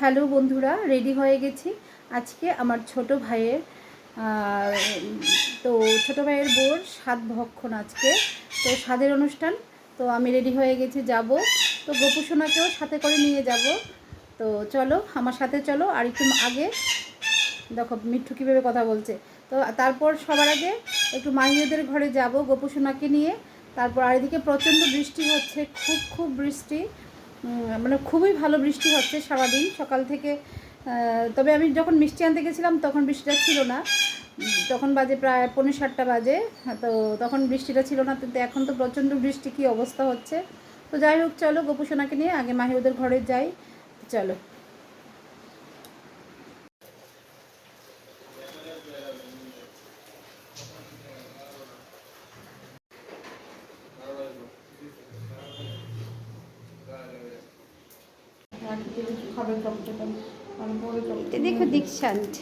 Hello বন্ধুরা, ready হয়ে গেছি। আজকে আমার ছোট ভাইয়ের তো ছোট ভাইয়ের বোর সাত ভক্ষণ আজকে। তো স্বাদের অনুষ্ঠান, তো আমি রেডি হয়ে গেছি, যাব। তো গোপু সোনাকেও সাথে করে নিয়ে যাব। তো চলো, আমার সাথে চলো, আর একটু আগে, দেখো মিঠু কীভাবে কথা বলছে। তো তারপর সবার আগে একটু মাহিয়েদের ঘরে যাব গোপু সোনাকে নিয়ে। তারপর আর এদিকে প্রচণ্ড বৃষ্টি হচ্ছে, খুব খুব বৃষ্টি। মানে খুবই ভালো বৃষ্টি হচ্ছে সারাদিন, সকাল থেকে। তবে আমি যখন মিষ্টি আনতে গেছিলাম তখন বৃষ্টিটা ছিল না। তখন বাজে প্রায় পনেরো সাতটা বাজে, তো তখন বৃষ্টিটা ছিল না। কিন্তু এখন তো প্রচণ্ড বৃষ্টি, কী অবস্থা হচ্ছে। তো যাই হোক, চলো গোপুসোনাকে নিয়ে আগে মাহিউদের ঘরে যাই। চলো। এটা দেখো দীক্ষান্ত।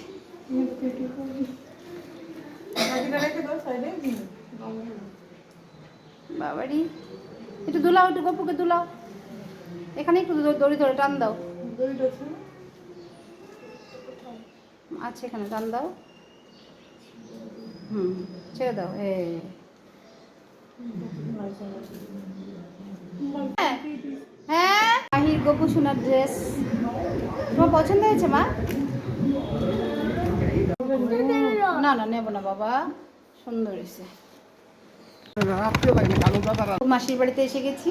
বাবারি, একটু দুলাও, একটু গপুকে দুলাও। এখানে একটু দড়ি ধরে টান দাও। আচ্ছা এখানে, টান দাও। হুম, ছেড়ে দাও হ্যাঁ আহির গপু সোনার ড্রেস তোমার পছন্দ হয়েছে, মা? না না, নেব না, বাবা। সুন্দর হয়েছে। মাসির বাড়িতে এসে গেছি।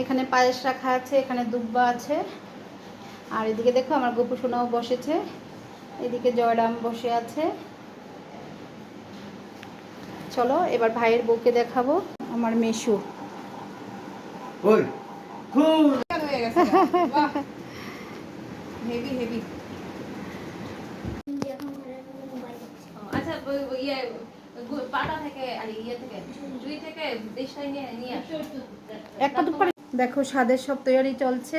এখানে পায়েস রাখা আছে, এখানে দুব্বা আছে। আর এদিকে দেখো, আমার গোপু সোনাও বসেছে। এদিকে জয়রাম বসে আছে। চলো, এবার ভাইয়ের বউকে দেখাবো। আমার মেশু। হেভি হেভি আচ্ছা ইয়ে পাটা থেকে আর ইয়ে থেকে জুই থেকে দেশটাই নিয়ে নিয়ে একটা তো দেখো স্বাদের সব তৈরি চলছে।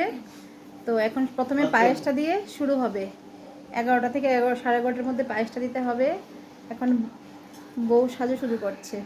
তো এখন প্রথমে পায়েসটা দিয়ে শুরু হবে। এগারোটা থেকে এগারো সাড়ে এগারোটার মধ্যে পায়েসটা দিতে হবে। এখন বউ সাজু শুরু করছে।